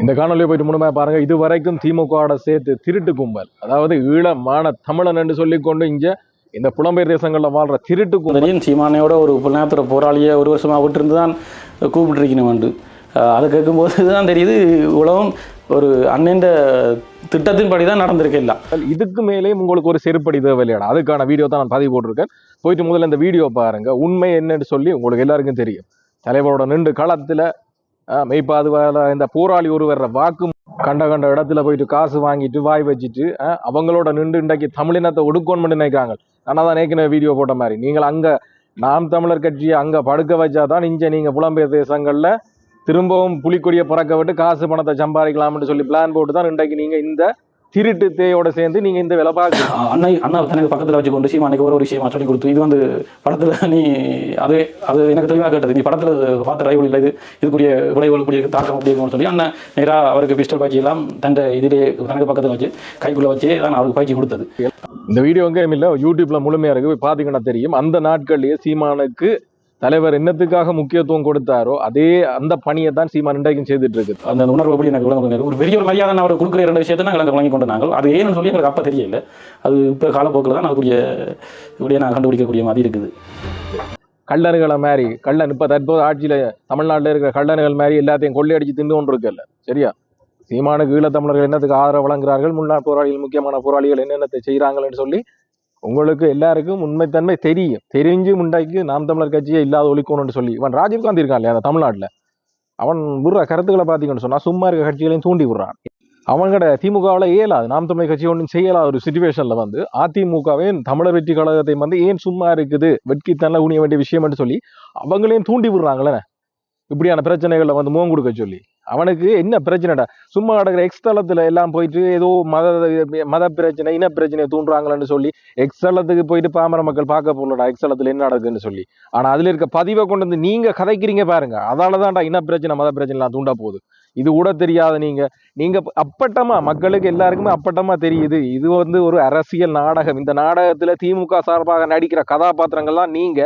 இந்த காணொலியை போயிட்டு முழுமையாக பாருங்க. இது வரைக்கும் திமுகவோட சேர்த்து திருட்டு கும்பல் அதாவது ஈழமான தமிழன் என்று சொல்லிக்கொண்டு இங்க இந்த புலம்பெயர் தேசங்களில் வாழ்ற திருட்டு கும்பல். சீமானையோட ஒரு புலனாத்துற போராளியை ஒரு வருஷமாக விட்டுருந்து தான் கூப்பிட்டுருக்கணும் அஹ் அதை கேட்கும்போது தான் தெரியுது உலகம் ஒரு அண்ணன் திட்டத்தின்படி தான் நடந்திருக்கு எல்லாம். இதுக்கு மேலேயும் உங்களுக்கு ஒரு செருப்படி தேவையில்லையாடா? அதுக்கான வீடியோ தான் நான் பதிவு போட்டிருக்கேன். போயிட்டு முதல்ல இந்த வீடியோ பாருங்க. உண்மை என்னன்னு சொல்லி உங்களுக்கு எல்லாருக்கும் தெரியும். தலைவரோட நின்று களத்துல அஹ், மெய்ப்பாதுவால இந்த போராளி ஒருவர் வாக்கு கண்ட கண்ட இடத்துல போயிட்டு காசு வாங்கிட்டு வாய் வச்சுட்டு அவங்களோட நின்று இன்றைக்கு தமிழினத்தை ஒடுக்கணும்னு நினைக்கிறாங்க. ஆனால் தான் ஏற்கனவே வீடியோ போட்ட மாதிரி. நீங்கள் அங்கே நாம் தமிழர் கட்சியை அங்கே படுக்க வச்சாதான் இங்க நீங்கள் புலம்பெயர் தேசங்களில் திரும்பவும் புலிக்கொடியை பறக்க விட்டு காசு பணத்தை சம்பாதிக்கலாம்னு சொல்லி பிளான் போட்டு தான் இன்றைக்கு நீங்கள் இந்த திருட்டு தேயோட சேர்ந்து நீங்க இந்த வேலை பார்க்க அண்ணா அண்ணா தனக்கு பக்கத்தில் வச்சு கொண்டு சீமானுக்கு ஒரு ஒரு விஷயமா சொல்லி கொடுத்து இது வந்து படத்தில் நீ அது அது எனக்கு தெளிவாக கேட்டது. நீ படத்தில் பார்த்த ரயில் இல்லை இது இதுக்குரிய விளைவுகள் கூடிய தாக்கம் அப்படி இருக்கும்னு சொல்லி அண்ணன் நேராக அவருக்கு பிஸ்டல் பாய்ச்சி எல்லாம் தன் இதிலே தனக்கு பக்கத்தில் வச்சு கைக்குள்ளே வச்சு தான் அவருக்கு பாய்ச்சி கொடுத்தது. இந்த வீடியோ எங்கேயும் இல்லை யூடியூப்ல முழுமையா இருக்கு. போய் பார்த்தீங்கன்னா தெரியும் அந்த நாட்கள்லயே சீமானுக்கு தலைவர் என்னத்துக்காக முக்கியத்துவம் கொடுத்தாரோ அதே அந்த பணியை தான் சீமான் இன்றைக்கும் செய்துட்டு இருக்கு அந்த உணர்வு எப்படி எனக்கு விளங்க ஒரு பெரிய ஒரு மரியாதை நான் அவர் கொடுக்குற ரெண்டு விஷயத்தை நாங்கள் வழங்கி கொண்டு நாங்கள். அது ஏன்னு சொல்லி எங்களுக்கு அப்போ தெரியல. அது இப்போ காலப்போக்கில் தான் அதுக்குரிய இப்படியே நான் கண்டுபிடிக்கக்கூடிய மாதிரி இருக்குது. கள்ளனுகளை மாதிரி கள்ளன் இப்ப தற்போது ஆட்சியில தமிழ்நாட்டில் இருக்கிற கள்ளனுகள் மாதிரி எல்லாத்தையும் கொள்ளையடிச்சு தின்னு கொண்டு இருக்குல்ல. சரியா? சீமானுக்கு ஈழத்தமிழர்கள் என்னத்துக்கு ஆதரவு வழங்குறார்கள் முன்னாள் போராளிகள் முக்கியமான போராளிகள் என்னென்னத்தை செய்கிறாங்கன்னு சொல்லி உங்களுக்கு எல்லாருக்கும் உண்மைத்தன்மை தெரியும். தெரிஞ்சு முண்டாக்கி நாம் தமிழர் கட்சியே இல்லாத ஒழிக்கணும்னு சொல்லி இவன் ராஜீவ்காந்தி இருக்கான் இல்லையா அந்த தமிழ்நாட்டில்? அவன் விடுற கருத்துக்களை பார்த்தீங்கன்னு சொன்னால் சும்மா இருக்க கட்சிகளையும் தூண்டி விடுறான். அவங்கட திமுகவில் இயலாது. நாம் தமிழர் கட்சி ஒன்றும் செய்யலாத ஒரு சுச்சுவேஷனில் வந்து அதிமுகவையும் தமிழர் வெற்றி கழகத்தை வந்து ஏன் சும்மா இருக்குது வெட்கி வெட்கித்தன்ல ஊனிய வேண்டிய விஷயம்னு சொல்லி அவங்களையும் தூண்டி விடுறாங்களே. இப்படியான பிரச்சனைகளை வந்து முகம் கொடுக்க சொல்லி. அவனுக்கு என்ன பிரச்சனைடா? சும்மா நடக்கிற எக்ஸ்தலத்துல எல்லாம் போயிட்டு ஏதோ மத மத பிரச்சனை இன பிரச்சனையை தூண்டுறாங்களேன்னு சொல்லி எக்ஸ்தலத்துக்கு போயிட்டு பாமர மக்கள் பார்க்க போகலடா எக்ஸ்தலத்துல என்ன நடக்குதுன்னு சொல்லி. ஆனா அதுல இருக்க பதிவை கொண்டு வந்து நீங்க கதைக்கிறீங்க பாருங்க. அதாலதான்டா இன பிரச்சனை மத பிரச்சனை எல்லாம் தூண்டா போகுது. இது கூட தெரியாத நீங்க நீங்க அப்பட்டமா மக்களுக்கு எல்லாருக்குமே அப்பட்டமா தெரியுது. இது வந்து ஒரு அரசியல் நாடகம். இந்த நாடகத்துல திமுக சார்பாக நடிக்கிற கதாபாத்திரங்கள்லாம் நீங்க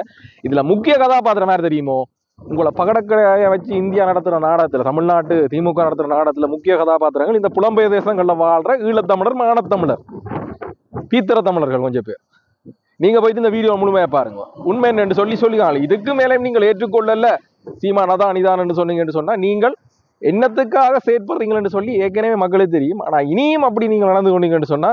இதுல முக்கிய கதாபாத்திரம் யார் தெரியுமோ? உங்களை பகடக்கடையை வச்சு இந்தியா நடத்துற நாடகத்துல தமிழ்நாட்டு திமுக நடத்துற நாடகத்துல முக்கிய கதாபாத்திரங்கள் இந்த புலம்பெயர் தேசங்களில் வாழ்ற ஈழத்தமிழர் மானத்தமிழர் பீத்திர தமிழர்கள் கொஞ்சம் பேர். நீங்க போயிட்டு இந்த வீடியோ முழுமையாக பாருங்க. உண்மை என்று சொல்லி சொல்லிக்கலாம் இதுக்கு மேலே நீங்கள் ஏற்றுக்கொள்ளல. சீமான் அதான் இதான்னு சொன்னீங்கன்னு சொன்னா நீங்கள் என்னத்துக்காக செயற்படுறீங்கன்னு சொல்லி ஏற்கனவே மக்களுக்கு தெரியும். ஆனா இனியும் அப்படி நீங்க நடந்து கொண்டீங்கன்னு சொன்னா